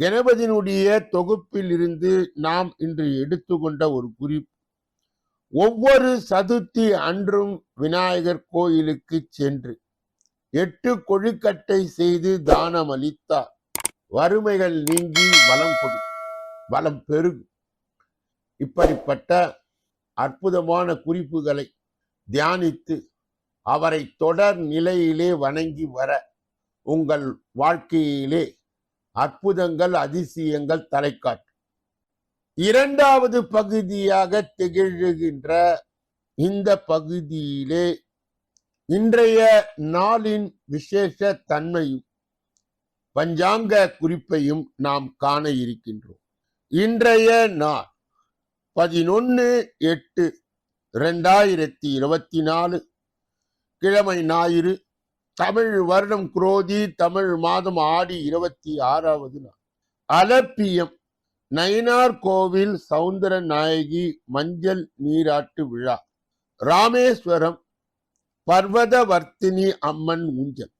கணபதியினுடைய தொகுப்பில் இருந்து நாம் இன்று எடுத்துக்கொண்ட ஒரு குறிப்பு. ஒவ்வொரு சதுர்த்தி அன்றும் விநாயகர் கோயிலுக்கு சென்று எட்டு கொழுக்கட்டை செய்து தானம் அளித்தார். வறுமைகள் நீங்கி வளம் கொடு வளம் பெருகும் இப்படிப்பட்ட அற்புதமான குறிப்புகளை தியானித்து அவரை தொடர் நிலையிலே வணங்கி வர உங்கள் வாழ்க்கையிலே அற்புதங்கள் அதிசயங்கள் தலைக்காட்டு. இரண்டாவது பகுதியாக திகழ்கின்ற இந்த பகுதியிலே இன்றைய நாளின் விசேஷ தன்மையும் பஞ்சாங்க குறிப்பையும் நாம் காண இருக்கின்றோம். இன்றைய நாள் பதினொன்று எட்டு ரெண்டாயிரத்தி இருபத்தி நாலு கிழமை ஞாயிறு தமிழ் வருடம் குரோதி தமிழ் மாதம் ஆடி இருபத்தி ஆறாவது நாள். அலப்பியம் நயினார் கோவில் சவுந்தர நாயகி மஞ்சள் நீராட்டு விழா. ராமேஸ்வரம் பர்வதவர்த்தினி அம்மன் ஊஞ்சல்.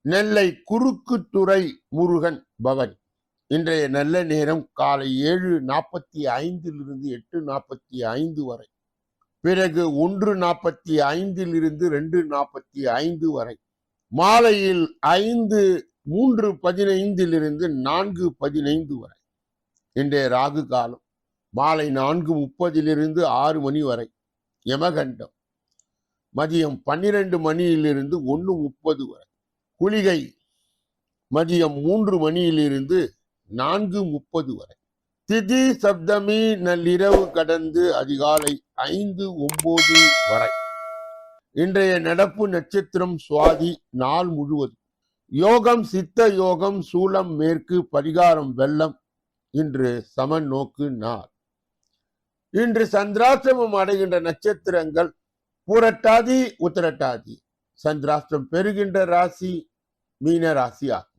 நெல்லை குறுக்குத்துறை முருகன் பவன். இன்றைய நல்ல நேரம் காலை ஏழு நாற்பத்தி ஐந்திலிருந்து எட்டு நாற்பத்தி ஐந்து வரை. பிறகு ஒன்று நாற்பத்தி ஐந்திலிருந்து ரெண்டு நாற்பத்தி ஐந்து வரை. மாலையில் ஐந்து மூன்று பதினைந்திலிருந்து நான்கு பதினைந்து வரை. இன்றைய ராகு காலம் மாலை நான்கு முப்பதிலிருந்து ஆறு மணி வரை. யமகண்டம் மதியம் பன்னிரண்டு மணியிலிருந்து ஒன்று முப்பது வரை. குளிகை மதியம் மூன்று மணியிலிருந்து நான்கு முப்பது வரை. திதி சப்தமி நள்ளிரவு கடந்து அதிகாலை ஐந்து ஒன்பது வரை. இன்றைய நடப்பு நட்சத்திரம் சுவாதி நாள் முழுவதும். யோகம் சித்த யோகம் சூலம் மேற்கு பரிகாரம் வெள்ளம் இன்று சமன் நோக்கு நாள். இன்று சந்திராசிரமம் அடைகின்ற நட்சத்திரங்கள் பூரட்டாதி உத்திரட்டாதி. சந்திராஷ்டிரம் பெறுகின்ற ராசி மீன ராசியாகும்.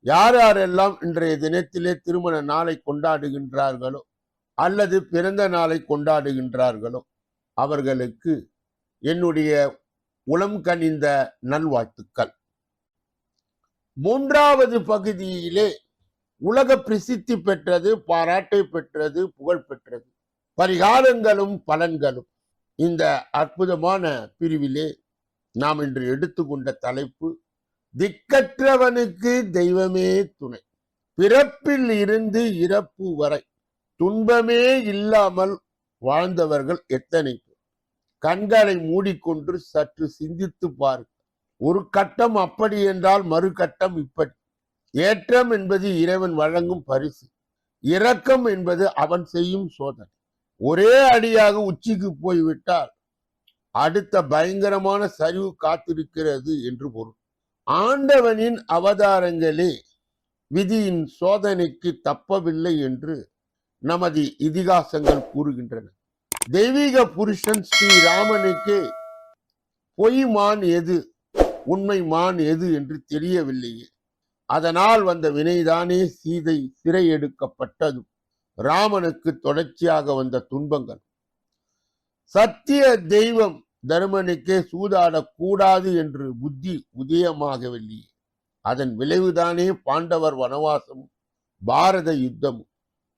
யார் யாரெல்லாம் இன்றைய தினத்திலே திருமண நாளை கொண்டாடுகின்றார்களோ அல்லது பிறந்த நாளை கொண்டாடுகின்றார்களோ அவர்களுக்கு என்னுடைய உளம் கனிந்த நல்வாழ்த்துக்கள். மூன்றாவது பகுதியிலே உலக பிரசித்தி பெற்றது பாராட்டை பெற்றது புகழ் பெற்றது. பரிகாரங்களும் பலன்களும். இந்த அற்புதமான பிரிவிலே நாம் இன்று எடுத்துக்கொண்ட தலைப்பு திக்கற்றவனுக்கு தெய்வமே துணை. பிறப்பில் இருந்து இறப்பு வரை துன்பமே இல்லாமல் வாழ்ந்தவர்கள் எத்தனை கண்களை மூடிக்கொண்டு சற்று சிந்தித்து பாருங்கள் ஒரு கட்டம் அப்படி என்றால் மறு கட்டம் இப்படி. ஏற்றம் என்பது இறைவன் வழங்கும் பரிசு. இரக்கம் என்பது அவன் செய்யும் சோதனை. ஒரே அடியாக உச்சிக்கு போய்விட்டால் அடுத்த பயங்கரமான சரிவு காத்திருக்கிறது என்று பொருள். ஆண்டவனின் அவதாரங்களே விதியின் சோதனைக்கு தப்பவில்லை என்று நமது இதிகாசங்கள் கூறுகின்றன. தெய்வீக புருஷன் ஸ்ரீராமனுக்கு பொய் மான் எது உண்மை மான் எது என்று தெரியவில்லையே. அதனால் வந்த வினைதானே சீதை சிறை எடுக்கப்பட்டதும் ராமனுக்கு தொடர்ச்சியாக வந்த துன்பங்கள். சத்திய தெய்வம் தருமனுக்கே சூதாடக்கூடாது என்று புத்தி உதயமாகவில்லை. அதன் விளைவுதானே பாண்டவர் வனவாசமும் பாரத யுத்தமும்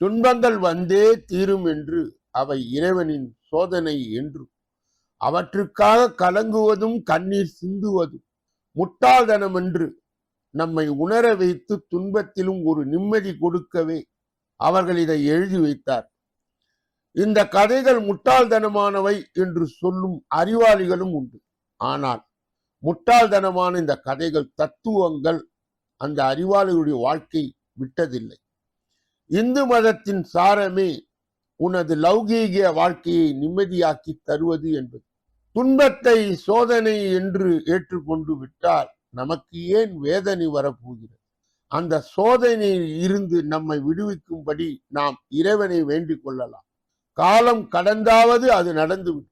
துன்பங்கள் வந்தே தீரும் என்று அவை இறைவனின் சோதனை என்று அவற்றுக்காக கலங்குவதும் கண்ணீர் சிந்துவதும் முட்டாள்தனம் என்று நம்மை உணர வைத்து துன்பத்திலும் ஒரு நிம்மதி கொடுக்கவே அவர்கள் இதை எழுதி வைத்தார். இந்த கதைகள் முட்டாள்தனமானவை என்று சொல்லும் அறிவாளிகளும் உண்டு. ஆனால் முட்டாள்தனமான இந்த கதைகள் தத்துவங்கள் அந்த அறிவாளிகளுடைய வாழ்க்கை விட்டதில்லை. இந்து மதத்தின் சாரமே உனது லௌகீக வாழ்க்கையை நிம்மதியாக்கி தருவது என்பது. துன்பத்தை சோதனை என்று ஏற்றுக்கொண்டு விட்டால் நமக்கு ஏன் வேதனை வரப்போகிறது? அந்த சோதனையில் இருந்து நம்மை விடுவிக்கும்படி நாம் இறைவனை வேண்டிக் கொள்ளலாம். காலம் கடந்தாவது அது நடந்துவிடும்.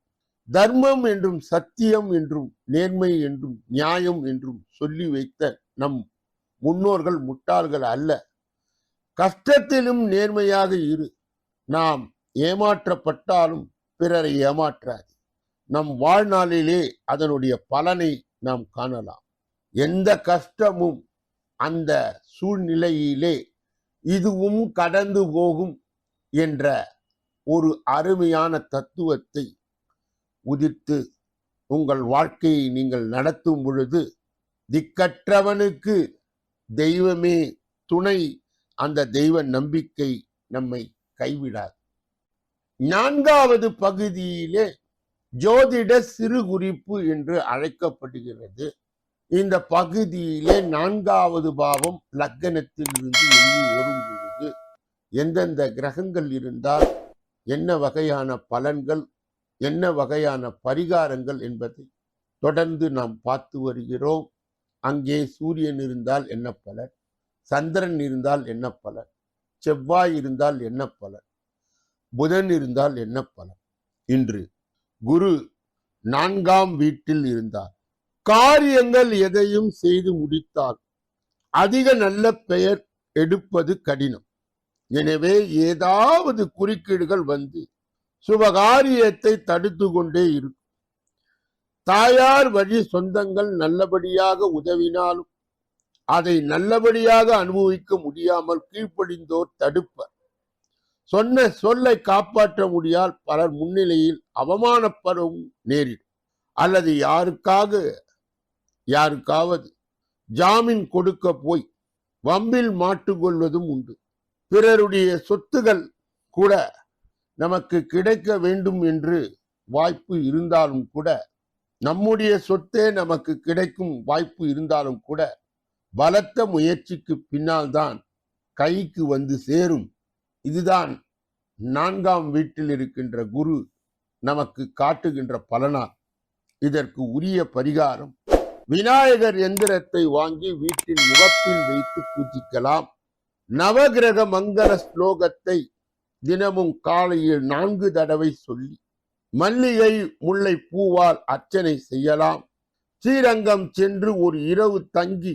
தர்மம் என்றும் சத்தியம் என்றும் நேர்மை என்றும் நியாயம் என்றும் சொல்லி வைத்த நம் முன்னோர்கள் முட்டாள்கள் அல்ல. கஷ்டத்திலும் நேர்மையாக இரு. நாம் ஏமாற்றப்பட்டாலும் பிறரை ஏமாற்றாது. நம் வாழ்நாளிலே அதனுடைய பலனை நாம் காணலாம். எந்த கஷ்டமும் அந்த சூழ்நிலையிலே இதுவும் கடந்து போகும் என்ற ஒரு அருமையான தத்துவத்தை உதிர்த்து உங்கள் வாழ்க்கையை நீங்கள் நடத்தும் பொழுது திக்கற்றவனுக்கு தெய்வமே துணை. அந்த தெய்வ நம்பிக்கை நம்மை கைவிடாது. நான்காவது பகுதியிலே ஜோதிட சிறு குறிப்பு என்று அழைக்கப்படுகிறது. இந்த பகுதியிலே நான்காவது பாவம் லக்கணத்தில் இருந்து வெளியே வரும் பொழுது எந்தெந்த கிரகங்கள் இருந்தால் என்ன வகையான பலன்கள் என்ன வகையான பரிகாரங்கள் என்பதை தொடர்ந்து நாம் பார்த்து வருகிறோம். அங்கே சூரியன் இருந்தால் என்ன பலன்? சந்திரன் இருந்தால் என்ன பலன்? செவ்வாய் இருந்தால் என்ன பலன்? புதன் இருந்தால் என்ன பலன்? இன்று குரு நான்காம் வீட்டில் இருந்தார். காரியங்கள் எதையும் செய்து முடித்தால் அதிக நல்ல பெயர் எடுப்பது கடினம். எனவே ஏதாவது குறுக்கீடுகள் வந்து சுபகாரியத்தை தடுத்து கொண்டே இருக்கும். தாயார் வழி சொந்தங்கள் நல்லபடியாக உதவினாலும் அதை நல்லபடியாக அனுபவிக்க முடியாமல் கீழ்ப்படிந்தோர் தடுப்பர். சொன்ன சொல்லை காப்பாற்ற முடியால் பலர் முன்னிலையில் அவமானப்படவும் நேரிடும். அல்லது யாருக்காக யாருக்காவது ஜாமீன் கொடுக்க போய் வம்பில் மாட்டுக்கொள்வதும் உண்டு. பிறருடைய சொத்துகள் கூட நமக்கு கிடைக்க வேண்டும் என்று வாய்ப்பு இருந்தாலும் கூட நம்முடைய சொத்தே நமக்கு கிடைக்கும் வாய்ப்பு இருந்தாலும் கூட பலத்த முயற்சிக்கு பின்னால் தான் கைக்கு வந்து சேரும். இதுதான் நான்காம் வீட்டில் இருக்கின்ற குரு நமக்கு காட்டுகின்ற பலனா இதற்கு உரிய பரிகாரம் விநாயகர் எந்திரத்தை வாங்கி வீட்டின் முகப்பில் வைத்து பூஜிக்கலாம். நவகிரக மங்கள ஸ்லோகத்தை தினமும் காலையில் நான்கு தடவை சொல்லி மல்லிகை முல்லை பூவால் அர்ச்சனை செய்யலாம். ஸ்ரீரங்கம் சென்று ஒரு இரவு தங்கி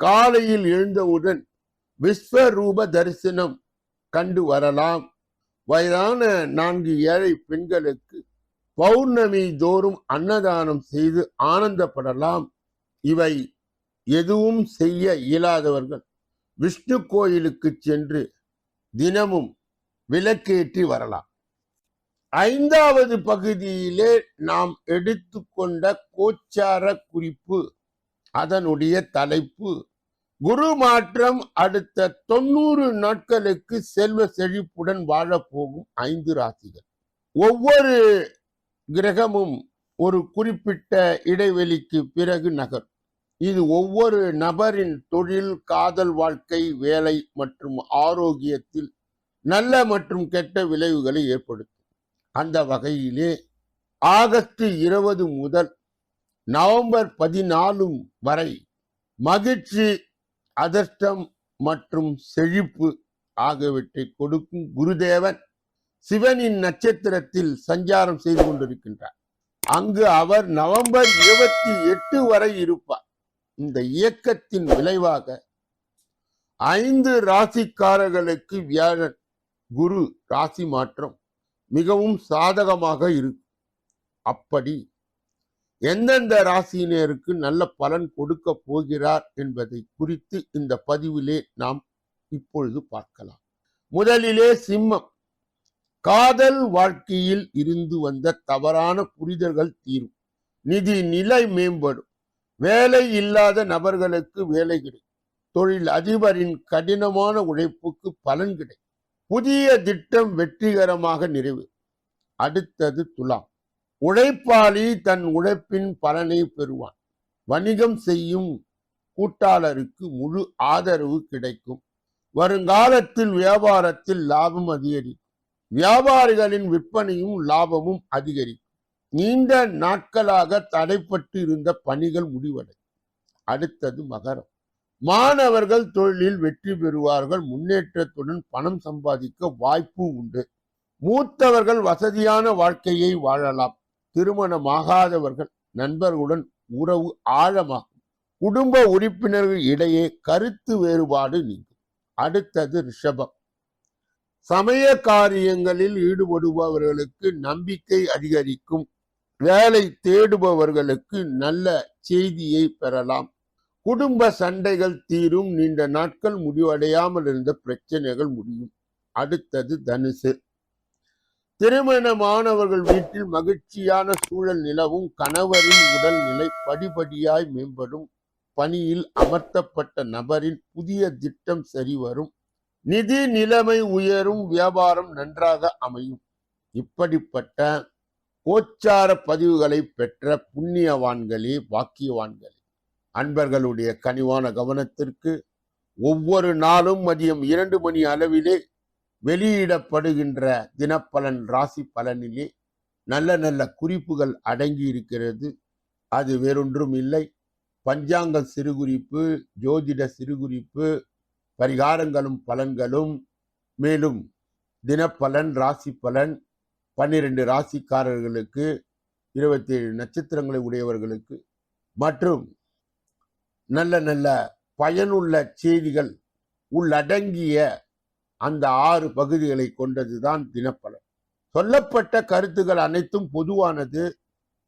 காலையில் எழுந்தவுடன் விஸ்வரூப தரிசனம் கண்டு வரலாம். வயதான நான்கு ஏழை பெண்களுக்கு பௌர்ணமி தோறும் அன்னதானம் செய்து ஆனந்தப்படலாம். இவை எதுவும் செய்ய இயலாதவர்கள். விஷ்ணு கோயிலுக்கு சென்று தினமும் விளக்கேற்றி வரலாம். ஐந்தாவது பகுதியிலே நாம் எடுத்துக்கொண்ட கோச்சார குறிப்பு அதனுடைய தலைப்பு குரு மாற்றம் அடுத்த தொண்ணூறு நாட்களுக்கு செல்வ செழிப்புடன் வாழப்போகும் ஐந்து ராசிகள். ஒவ்வொரு கிரகமும் ஒரு குறிப்பிட்ட இடைவெளிக்கு பிறகு நகரும். இது ஒவ்வொரு நபரின் தொழில் காதல் வாழ்க்கை வேலை மற்றும் ஆரோக்கியத்தில் நல்ல மற்றும் கெட்ட விளைவுகளை ஏற்படுத்தும். அந்த வகையிலே ஆகஸ்ட் இருபது முதல் நவம்பர் பதினாலு வரை மகிழ்ச்சி அதிர்ஷ்டம் மற்றும் செழிப்பு ஆகியவற்றை கொடுக்கும் குருதேவன் சிவனின் நட்சத்திரத்தில் சஞ்சாரம் செய்து கொண்டிருக்கின்றார். அங்கு அவர் நவம்பர் இருபத்தி எட்டு வரை இருப்பார். இந்த இயக்கத்தின் விளைவாக ஐந்து ராசிக்காரர்களுக்கு வியாழன் குரு ராசி மாற்றம் மிகவும் சாதகமாக இருக்கும். அப்படி எந்தெந்த ராசியினருக்கு நல்ல பலன் கொடுக்க போகிறார் என்பதை குறித்து இந்த பதிவிலே நாம் இப்பொழுது பார்க்கலாம். முதலிலே சிம்மம். காதல் வாழ்க்கையில் இருந்து வந்த தவறான புரிதல்கள் தீரும். நிதி நிலை மேம்படும். வேலை இல்லாத நபர்களுக்கு வேலை கிடைக்கும். தொழில் அதிபரின் கடினமான உழைப்புக்கு பலன் கிடைக்கும். புதிய திட்டம் வெற்றிகரமாக நிறைவு. அடுத்தது துலாம். உழைப்பாளி தன் உழைப்பின் பலனை பெறுவான். வணிகம் செய்யும் கூட்டாளருக்கு முழு ஆதரவு கிடைக்கும். வருங்காலத்தில் வியாபாரத்தில் லாபம் அதிகரிக்கும். வியாபாரிகளின் விற்பனையும் லாபமும் அதிகரிக்கும். நீண்ட நாட்களாக தடைப்பட்டு இருந்த பணிகள் முடிவடை. அடுத்தது மகரம். மாணவர்கள் தொழிலில் வெற்றி பெறுவார்கள். முன்னேற்றத்துடன் பணம் சம்பாதிக்க வாய்ப்பு உண்டு. மூத்தவர்கள் வசதியான வாழ்க்கையை வாழலாம். திருமணமாகாதவர்கள் நண்பர்களுடன் உறவு ஆழமாகும். குடும்ப உறுப்பினர்கள் இடையே கருத்து வேறுபாடு நீங்கும். அடுத்தது ரிஷபம். சமய காரியங்களில் ஈடுபடுபவர்களுக்கு நம்பிக்கை அதிகரிக்கும். வேலை தேடுபவர்களுக்கு நல்ல செய்தியை பெறலாம். குடும்ப சண்டைகள் தீரும். நீண்ட நாட்கள் முடிவடையாமல் இருந்த பிரச்சனைகள் முடியும். அடுத்தது தனுசு. திருமணமானவர்கள் வீட்டில் மகிழ்ச்சியான சூழல் நிலவும். கணவரின் உடல்நிலை படிப்படியாய் மேம்படும். பணியில் அமர்த்தப்பட்ட நபரின் புதிய திட்டம் சரிவரும். நிதி நிலைமை உயரும். வியாபாரம் நன்றாக அமையும். இப்படிப்பட்ட கோச்சார பதிவுகளை பெற்ற புண்ணியவான்களே பாக்கியவான்களே அன்பர்களுடைய கனிவான கவனத்திற்கு ஒவ்வொரு நாளும் மதியம் இரண்டு மணி அளவிலே வெளியிடப்படுகின்ற தினப்பலன் ராசி பலனிலே நல்ல நல்ல குறிப்புகள் அடங்கி இருக்கிறது அது வேறொன்றும் இல்லை. பஞ்சாங்க சிறுகுறிப்பு ஜோதிட சிறுகுறிப்பு பரிகாரங்களும் பலன்களும் மேலும் தினப்பலன் ராசி பலன் பன்னிரண்டு ராசிக்காரர்களுக்கு இருபத்தேழு நட்சத்திரங்களை உடையவர்களுக்கு மற்றும் நல்ல நல்ல பயனுள்ள செய்திகள் உள்ளடங்கிய அந்த ஆறு பகுதிகளை கொண்டதுதான் தினப்பலன். சொல்லப்பட்ட கருத்துக்கள் அனைத்தும் பொதுவானது.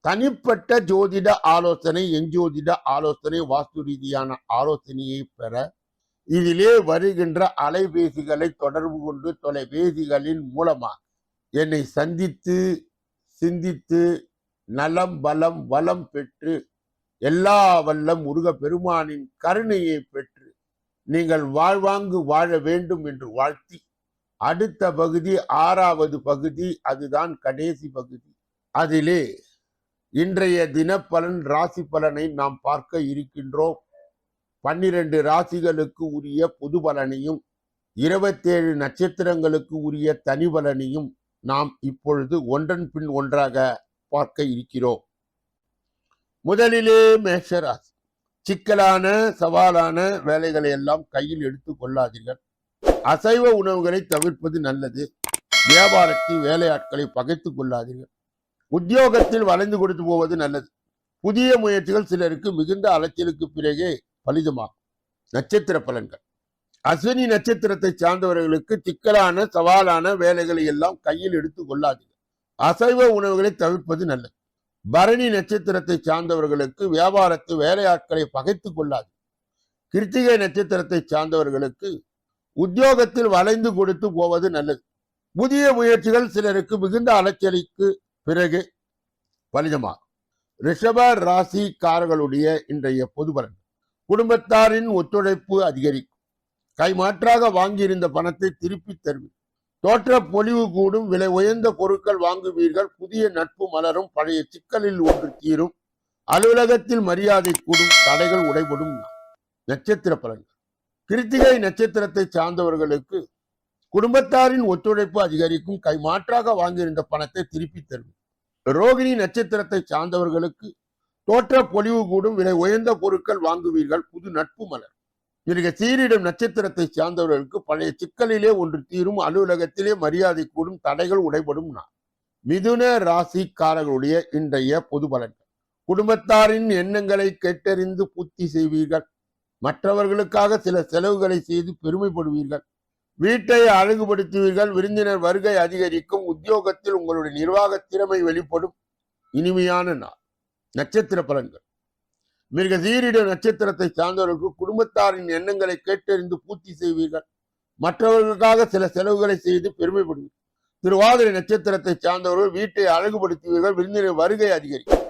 தனிப்பட்ட ஜோதிட ஆலோசனை எஞ்சோதிட ஆலோசனை வாஸ்து ரீதியான ஆலோசனையை பெற இதிலே வருகின்ற அலைபேசிகளை தொடர்பு கொண்டு தொலைபேசிகளின் மூலமாக என்னை சந்தித்து சிந்தித்து நலம் பலம் வளம் பெற்று எல்லா வல்லம் முருக பெருமானின் கருணையை பெற்று நீங்கள் வாழ்வாங்கு வாழ வேண்டும் என்று வாழ்த்தி அடுத்த பகுதி ஆறாவது பகுதி அதுதான் கடைசி பகுதி. அதிலே இன்றைய தினப்பலன் ராசி பலனை நாம் பார்க்க இருக்கின்றோம். பன்னிரண்டு ராசிகளுக்கு உரிய பொது பலனையும் இருபத்தேழு நட்சத்திரங்களுக்கு உரிய தனி பலனையும் நாம் இப்பொழுது ஒன்றன் பின் ஒன்றாக பார்க்க இருக்கிறோம். முதலிலே மேஷராசி. சிக்கலான சவாலான வேலைகளை எல்லாம் கையில் எடுத்து கொள்ளாதீர்கள். அசைவ உணவுகளை தவிர்ப்பது நல்லது. வியாபாரத்தில் வேலையாட்களை பகைத்துக் கொள்ளாதீர்கள். உத்தியோகத்தில் வளைந்து கொடுத்து போவது நல்லது. புதிய முயற்சிகள் சிலருக்கு மிகுந்த அலைச்சலுக்கு பிறகே பலிதமாகும். நட்சத்திர பலன்கள். அஸ்வினி நட்சத்திரத்தை சார்ந்தவர்களுக்கு சிக்கலான சவாலான வேலைகளை எல்லாம் கையில் எடுத்து கொள்ளாதீர்கள் அசைவ உணவுகளை தவிர்ப்பது நல்லது. பரணி நட்சத்திரத்தை சார்ந்தவர்களுக்கு வியாபாரத்து வேலையாட்களை பகைத்து கொள்ளாது கிருத்திகை நட்சத்திரத்தை சார்ந்தவர்களுக்கு உத்தியோகத்தில் வளைந்து கொடுத்து போவது நல்லது. புதிய முயற்சிகள் சிலருக்கு மிகுந்த அலைச்சலிக்கு பிறகு பலிதமாகும். ரிஷப ராசிக்காரர்களுடைய இன்றைய பொது பலன் குடும்பத்தாரின் ஒத்துழைப்பு அதிகரிக்கும். கைமாற்றாக வாங்கியிருந்த பணத்தை திருப்பி தருவீர் தோற்ற பொலிவு கூடும் விலை உயர்ந்த பொருட்கள் வாங்குவீர்கள் புதிய நட்பு மலரும் பழைய சிக்கலில் ஒன்று தீரும் அலுவலகத்தில் மரியாதை கூடும் தடைகள் உடைபடும் நட்சத்திர பலன்கள். கிருத்திகை நட்சத்திரத்தை சார்ந்தவர்களுக்கு குடும்பத்தாரின் ஒத்துழைப்பு அதிகரிக்கும் கைமாற்றாக வாங்கியிருந்த பணத்தை திருப்பி தரும் ரோகிணி நட்சத்திரத்தை சார்ந்தவர்களுக்கு தோற்ற பொலிவு கூடும் விலை உயர்ந்த பொருட்கள் வாங்குவீர்கள் புது நட்பு மலர் மிக சீரிடும் நட்சத்திரத்தை சார்ந்தவர்களுக்கு பழைய சிக்கலிலே ஒன்று தீரும் அலுவலகத்திலே மரியாதை கூடும் தடைகள் உடைபடும் நான் மிதுன ராசிக்காரர்களுடைய இன்றைய பொது பலன்கள். குடும்பத்தாரின் எண்ணங்களை கேட்டறிந்து பூர்த்தி செய்வீர்கள். மற்றவர்களுக்காக சில செலவுகளை செய்து பெருமைப்படுவீர்கள். வீட்டை அழகுபடுத்துவீர்கள். விருந்தினர் வருகை அதிகரிக்கும். உத்தியோகத்தில் உங்களுடைய நிர்வாக திறமை வெளிப்படும். இனிமையான நாள். நட்சத்திர பலன்கள். மிக சீரிட நட்சத்திரத்தை சார்ந்தவர்களுக்கு குடும்பத்தாரின் எண்ணங்களை கேட்டறிந்து பூர்த்தி செய்வீர்கள். மற்றவர்களுக்காக சில செலவுகளை செய்து பெருமைப்படுவீர்கள். திருவாதிரை நட்சத்திரத்தை சார்ந்தவர்கள் வீட்டை அழகுபடுத்துவீர்கள் விருந்தினர் வருகை அதிகரிக்கும்.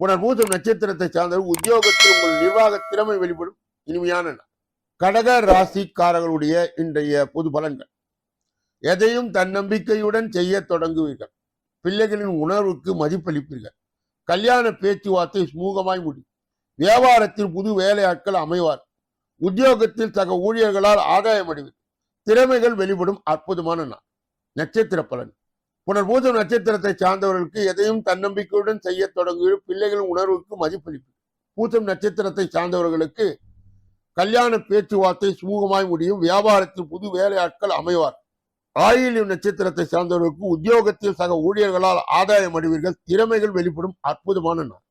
புனர்பூசம் நட்சத்திரத்தை சார்ந்தவர்கள் உத்தியோகத்தில் உங்கள் நிர்வாக திறமை வெளிப்படும். இனிமையான கடக ராசிக்காரர்களுடைய இன்றைய பொது பலன்கள். எதையும் தன்னம்பிக்கையுடன் செய்ய தொடங்குவீர்கள். பிள்ளைகளின் உணர்வுக்கு மதிப்பளிப்பீர்கள். கல்யாண பேச்சுவார்த்தை சுமூகமாய் முடியும். வியாபாரத்தில் புது வேலையாட்கள் அமைவார். உத்தியோகத்தில் சக ஊழியர்களால் ஆதாயம் அடைவீர்கள் திறமைகள் வெளிப்படும் அற்புதமான நாள். நட்சத்திர பலன். புனர்பூசம் நட்சத்திரத்தை சார்ந்தவர்களுக்கு எதையும் தன்னம்பிக்கையுடன் செய்ய தொடங்குகிற பிள்ளைகளின் உணர்வுக்கு மதிப்பளிப்பு. பூசம் நட்சத்திரத்தை சார்ந்தவர்களுக்கு கல்யாண பேச்சுவார்த்தை சுமூகமாய் முடியும். வியாபாரத்தில் புது வேலையாட்கள் அமைவார். ஆயிலியம் நட்சத்திரத்தை சார்ந்தவர்களுக்கு உத்தியோகத்தில் சக ஊழியர்களால் ஆதாயம் அடைவீர்கள். திறமைகள் வெளிப்படும் அற்புதமான நாள்.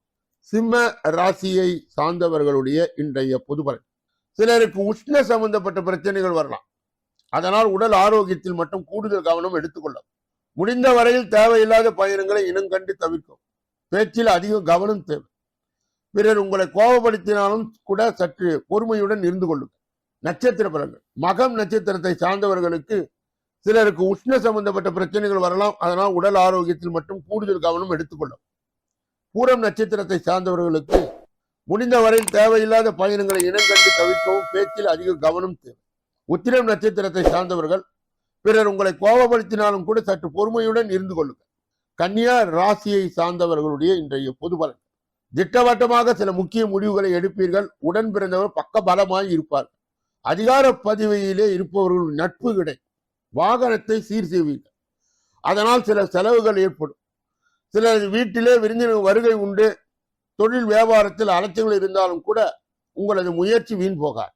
சிம்ம ராசியை சார்ந்தவர்களுடைய இன்றைய பொதுபலன். சிலருக்கு உஷ்ண சம்பந்தப்பட்ட பிரச்சனைகள் வரலாம். அதனால் உடல் ஆரோக்கியத்தில் மட்டும் கூடுதல் கவனம் எடுத்துக்கொள்ளும் முடிந்த வரையில் தேவையில்லாத பயணங்களை இனங்கண்டு தவிர்க்கும் பேச்சில் அதிக கவனம் தேவை. பிறர் உங்களை கோபப்படுத்தினாலும் கூட சற்று பொறுமையுடன் இருந்து கொள்ளுங்கள். நட்சத்திர பலன்கள். மகம் நட்சத்திரத்தை சார்ந்தவர்களுக்கு சிலருக்கு உஷ்ண சம்பந்தப்பட்ட பிரச்சனைகள் வரலாம். அதனால் உடல் ஆரோக்கியத்தில் மட்டும் கூடுதல் கவனம் எடுத்துக்கொள்ளும் பூரம் நட்சத்திரத்தை சார்ந்தவர்களுக்கு முடிந்த வரையில் தேவையில்லாத பயணங்களை இனங்கண்டு தவிர்க்கவும் பேச்சில் அதிக கவனம் தேவை. உத்திரம் நட்சத்திரத்தை சார்ந்தவர்கள் பிறர் உங்களை கோபப்படுத்தினாலும் கூட சற்று பொறுமையுடன் இருந்து கொள்ளுங்கள். கன்னியா ராசியை சார்ந்தவர்களுடைய இன்றைய பொது பலன். திட்டவட்டமாக சில முக்கிய முடிவுகளை எடுப்பீர்கள். உடன் பிறந்தவர் பக்க பலமாய் இருப்பார். அதிகார பதவியிலே இருப்பவர்கள் நட்பு கிடை வாகனத்தை சீர் செய்வீர்கள். அதனால் சில செலவுகள் ஏற்படும். சிலர் வீட்டிலே விருந்தினர் வருகை உண்டு. தொழில் வியாபாரத்தில் அலட்சியங்கள் இருந்தாலும் கூட உங்களது முயற்சி வீண் போகாது.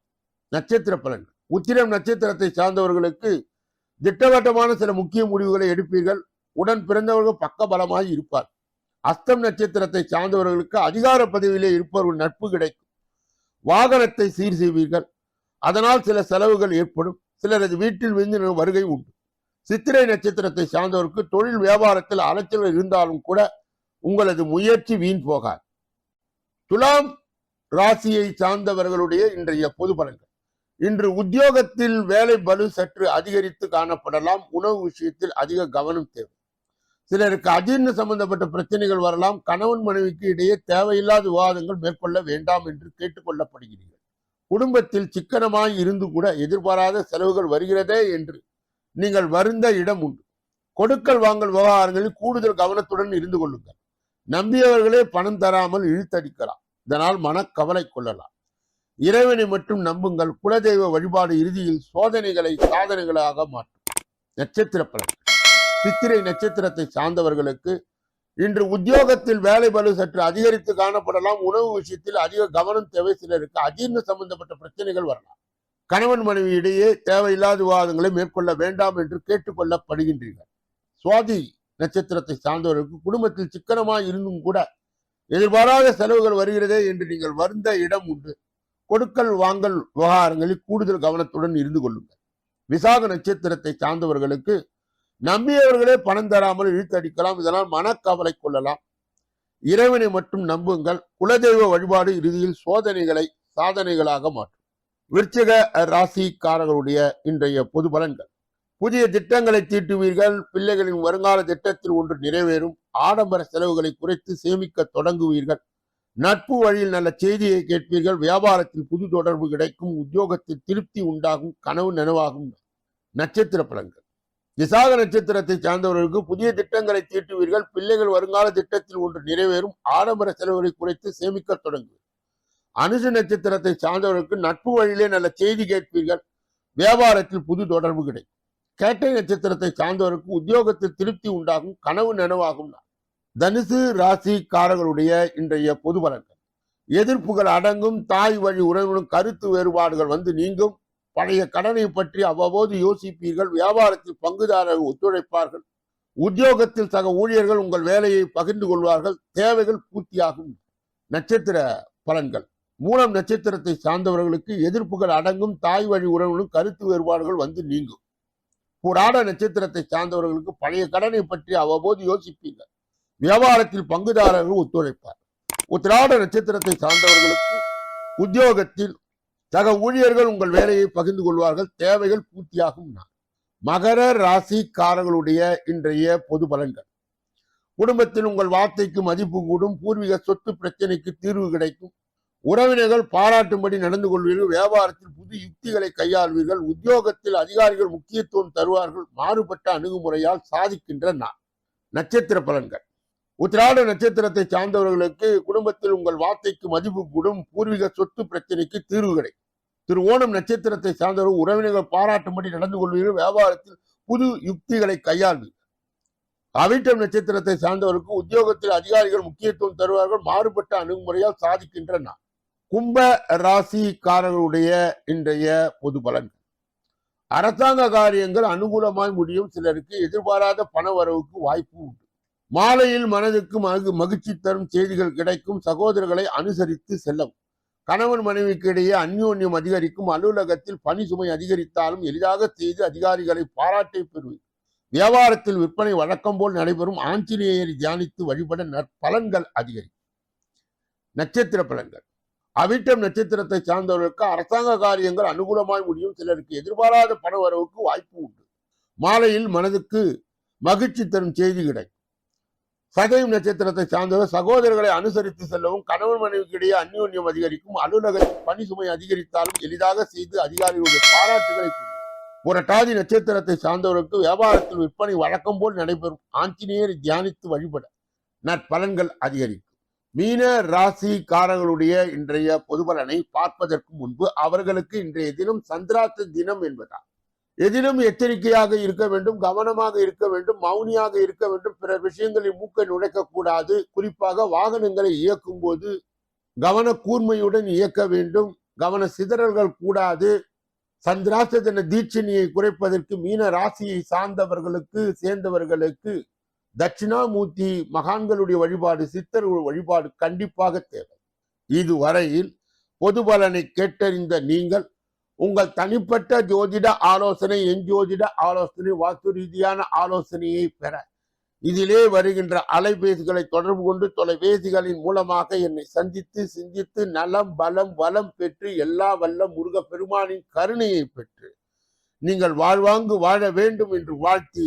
நட்சத்திர பலன் உத்திரம் நட்சத்திரத்தை சார்ந்தவர்களுக்கு திட்டவட்டமான சில முக்கிய முடிவுகளை எடுப்பீர்கள். உடன் பிறந்தவர்கள் பக்க பலமாய் இருப்பார். அஸ்தம் நட்சத்திரத்தை சார்ந்தவர்களுக்கு அதிகார பதவியிலே இருப்பவர்கள் நட்பு கிடைக்கும். வாகனத்தை சீர் செய்வீர்கள். அதனால் சில செலவுகள் ஏற்படும். சிலரது வீட்டில் விருந்தினர் வருகை உண்டு. சித்திரை நட்சத்திரத்தை சார்ந்தவருக்கு தொழில் வியாபாரத்தில் அலைச்சல்கள் இருந்தாலும் கூட உங்களது முயற்சி வீண் போகாது. துலாம் ராசியை சார்ந்தவர்களுடைய இன்றைய பொது பலன்கள். இன்று உத்தியோகத்தில் வேலை பலு சற்று அதிகரித்து காணப்படலாம். உணவு விஷயத்தில் அதிக கவனம் தேவை. சிலருக்கு அஜீர்ண சம்பந்தப்பட்ட பிரச்சனைகள் வரலாம். கணவன் மனைவிக்கு இடையே தேவையில்லாத விவாதங்கள் மேற்கொள்ள வேண்டாம் என்று கேட்டுக்கொள்ளப்படுகிறீர்கள். குடும்பத்தில் சிக்கனமாய் இருந்து கூட எதிர்பாராத செலவுகள் வருகிறதே என்று நீங்கள் வருந்த இடம் உண்டு. கொடுக்கல் வாங்கல் விவகாரங்களில் கூடுதல் கவனத்துடன் இருந்து கொள்ளுங்கள். நம்பியவர்களே பணம் தராமல் இழுத்தடிக்கலாம். இதனால் மனக்கவலை கொள்ளலாம். இறைவனை மட்டும் நம்புங்கள். குலதெய்வ வழிபாடு இறுதியில் சோதனைகளை சாதனைகளாக மாற்றும். நட்சத்திர பலன் சித்திரை நட்சத்திரத்தை சார்ந்தவர்களுக்கு இன்று உத்தியோகத்தில் வேலை பலு சற்று அதிகரித்து காணப்படலாம். உணவு விஷயத்தில் அதிக கவனம் தேவை. சிலருக்கு அஜீர்ண சம்பந்தப்பட்ட பிரச்சனைகள் வரலாம். கணவன் மனைவி இடையே தேவையில்லாத விவாதங்களை மேற்கொள்ள வேண்டாம் என்று கேட்டுக்கொள்ளப்படுகின்றீர்கள். சுவாதி நட்சத்திரத்தை சார்ந்தவர்களுக்கு குடும்பத்தில் சிக்கனமாக இருந்தும் கூட எதிர்பாராத செலவுகள் வருகிறதே என்று நீங்கள் வருந்த இடம் உண்டு. கொடுக்கல் வாங்கல் விவகாரங்களில் கூடுதல் கவனத்துடன் இருந்து கொள்ளுங்கள். விசாக நட்சத்திரத்தை சார்ந்தவர்களுக்கு நம்பியவர்களே பணம் தராமல் இழுத்தடிக்கலாம் இதனால் மனக்கவலை கொள்ளலாம். இறைவனை மட்டும் நம்புங்கள். குலதெய்வ வழிபாடு இறுதியில் சோதனைகளை சாதனைகளாக மாற்றும். விருச்சிக ராசிக்காரர்களுடைய இன்றைய பொது பலன்கள். புதிய திட்டங்களை தீட்டுவீர்கள். பிள்ளைகளின் வருங்கால திட்டத்தில் ஒன்று நிறைவேறும். ஆடம்பர செலவுகளை குறைத்து சேமிக்க தொடங்குவீர்கள். நட்பு வழியில் நல்ல செய்தியை கேட்பீர்கள். வியாபாரத்தில் புது தொடர்பு கிடைக்கும். உத்தியோகத்தில் திருப்தி உண்டாகும். கனவு நனவாகும். நட்சத்திர பலன்கள். விசாக நட்சத்திரத்தை சார்ந்தவர்களுக்கு புதிய திட்டங்களை தீட்டுவீர்கள். பிள்ளைகள் வருங்கால திட்டத்தில் ஒன்று நிறைவேறும். ஆடம்பர செலவுகளை குறைத்து சேமிக்க தொடங்குவீர்கள். அனுசு நட்சத்திரத்தை சார்ந்தவர்களுக்கு நட்பு வழியிலே நல்ல செய்தி கேட்பீர்கள். வியாபாரத்தில் புது தொடர்பு கிடைக்கும். கேட்டை நட்சத்திரத்தை சார்ந்தவருக்கு உத்தியோகத்தில் திருப்தி உண்டாகும் கனவு நனவாகும். நாள். தனுசு ராசிக்காரர்களுடைய இன்றைய பொது பலன்கள். எதிர்ப்புகள் அடங்கும் தாய் வழி உறவினும் கருத்து வேறுபாடுகள் வந்து நீங்கும். பழைய கடனை பற்றி அவ்வப்போது யோசிப்பீர்கள். வியாபாரத்தில் பங்குதாரர்கள் ஒத்துழைப்பார்கள். உத்தியோகத்தில் சக ஊழியர்கள் உங்கள் வேலையை பகிர்ந்து கொள்வார்கள். தேவைகள் பூர்த்தியாகும். நட்சத்திர பலன்கள். மூலம் நட்சத்திரத்தை சார்ந்தவர்களுக்கு எதிர்ப்புகள் அடங்கும் தாய் வழி உறவுகளும் கருத்து வேறுபாடுகள் வந்து நீங்கும். புராட நட்சத்திரத்தை சார்ந்தவர்களுக்கு பழைய கடனை பற்றி அவ்வப்போது யோசிப்பீங்க. வியாபாரத்தில் பங்குதாரர்கள் ஒத்துழைப்பார். உத்திராட நட்சத்திரத்தை சார்ந்தவர்களுக்கு உத்தியோகத்தில் சக ஊழியர்கள் உங்கள் வேலையை பகிர்ந்து கொள்வார்கள். தேவைகள் பூர்த்தியாகும் நான் மகர ராசிக்காரர்களுடைய இன்றைய பொது பலன்கள். குடும்பத்தில் உங்கள் வார்த்தைக்கு மதிப்பு கூடும் பூர்வீக சொத்து பிரச்சனைக்கு தீர்வு கிடைக்கும். உறவினர்கள் பாராட்டும்படி நடந்து கொள்வீர்கள். வியாபாரத்தில் புது யுக்திகளை கையாள்வீர்கள். உத்தியோகத்தில் அதிகாரிகள் முக்கியத்துவம் தருவார்கள். மாறுபட்ட அணுகுமுறையால் சாதிக்கின்ற நான் நட்சத்திர பலன்கள். உத்திராட நட்சத்திரத்தை சார்ந்தவர்களுக்கு குடும்பத்தில் உங்கள் வார்த்தைக்கு மதிப்பு கூடும். பூர்வீக சொத்து பிரச்சனைக்கு தீர்வு கிடைக்கும். திரு ஓணம் நட்சத்திரத்தை சார்ந்தவர்கள் உறவினர்கள் பாராட்டும்படி நடந்து கொள்வீர்கள். வியாபாரத்தில் புது யுக்திகளை கையாள்வீர்கள். அவிட்டம் நட்சத்திரத்தை சார்ந்தவருக்கு உத்தியோகத்தில் அதிகாரிகள் முக்கியத்துவம் தருவார்கள். மாறுபட்ட அணுகுமுறையால் சாதிக்கின்ற நான் கும்ப ராசிக்காரர்களுடைய இன்றைய பொது பலன். அரசாங்க காரியங்கள் அனுகூலமாய் முடியும். சிலருக்கு எதிர்பாராத பண வரவுக்கு வாய்ப்பு உண்டு. மாலையில் மனதுக்கு மகு மகிழ்ச்சி தரும் செய்திகள் கிடைக்கும். சகோதரர்களை அனுசரித்து செல்லவும். கணவன் மனைவிக்கு இடையே அந்யோன்யம் அதிகரிக்கும். அலுவலகத்தில் பணி சுமை அதிகரித்தாலும் எளிதாக செய்து அதிகாரிகளை பாராட்டை பெறுவீர். வியாபாரத்தில் விற்பனை வழக்கம் போல் நடைபெறும். ஆஞ்சநேயரை தியானித்து வழிபட நற்பலன்கள் அதிகரிக்கும் நட்சத்திர பலன்கள். அவிட்டம் நட்சத்திரத்தை சார்ந்தவர்களுக்கு அரசாங்க காரியங்கள் அனுகூலமாய் முடியும். சிலருக்கு எதிர்பாராத பண வரவுக்கு வாய்ப்பு உண்டு. மாலையில் மனதுக்கு மகிழ்ச்சி தரும் செய்தி கிடைக்கும். சதயம் நட்சத்திரத்தை சார்ந்தவர் சகோதரர்களை அனுசரித்து செல்லவும் கணவன் மனைவிக்கிடையே அந்யோன்யம் அதிகரிக்கும். அலுவலகத்தில் பணி சுமை அதிகரித்தாலும் எளிதாக செய்து அதிகாரிகளுடைய பாராட்டுகளை புரட்டாதி நட்சத்திரத்தை சார்ந்தவருக்கு வியாபாரத்தில் விற்பனை வழக்கம் போல் நடைபெறும். ஆஞ்சநேயரை தியானித்து வழிபட நற்பலன்கள் அதிகரிக்கும். மீன ராசிக்காரர்களுடைய இன்றைய பொதுபலனை பார்ப்பதற்கு முன்பு அவர்களுக்கு இன்றைய தினம் சந்திராத்த தினம் என்பதால் எதிலும் எச்சரிக்கையாக இருக்க வேண்டும் கவனமாக இருக்க வேண்டும் மௌனியாக இருக்க வேண்டும் பிற விஷயங்களில் மூக்கை நுழைக்க கூடாது குறிப்பாக வாகனங்களை இயக்கும் போது கவன கூர்மையுடன் இயக்க வேண்டும் கவன சிதறல்கள் கூடாது. சந்திராச தின தீட்சணியை குறைப்பதற்கு மீன ராசியை சார்ந்தவர்களுக்கு சேர்ந்தவர்களுக்கு தட்சிணாமூர்த்தி மகான்களுடைய வழிபாடு சித்தர்கள் வழிபாடு கண்டிப்பாக தேவை. இதுவரையில் பொது பலனை கேட்டறிந்த நீங்கள் உங்கள் தனிப்பட்ட ஜோதிட ஆலோசனை என் ஜோதிட ஆலோசனை வாஸ்து ரீதியான ஆலோசனையை பெற. இதிலே வருகின்ற அலைபேசிகளை தொடர்பு கொண்டு தொலைபேசிகளின் மூலமாக என்னை சந்தித்து சிந்தித்து நலம் பலம் வளம் பெற்று எல்லா வல்ல முருக பெருமானின் கருணையை பெற்று நீங்கள் வாழ்வாங்கு வாழ வேண்டும் என்று வாழ்த்தி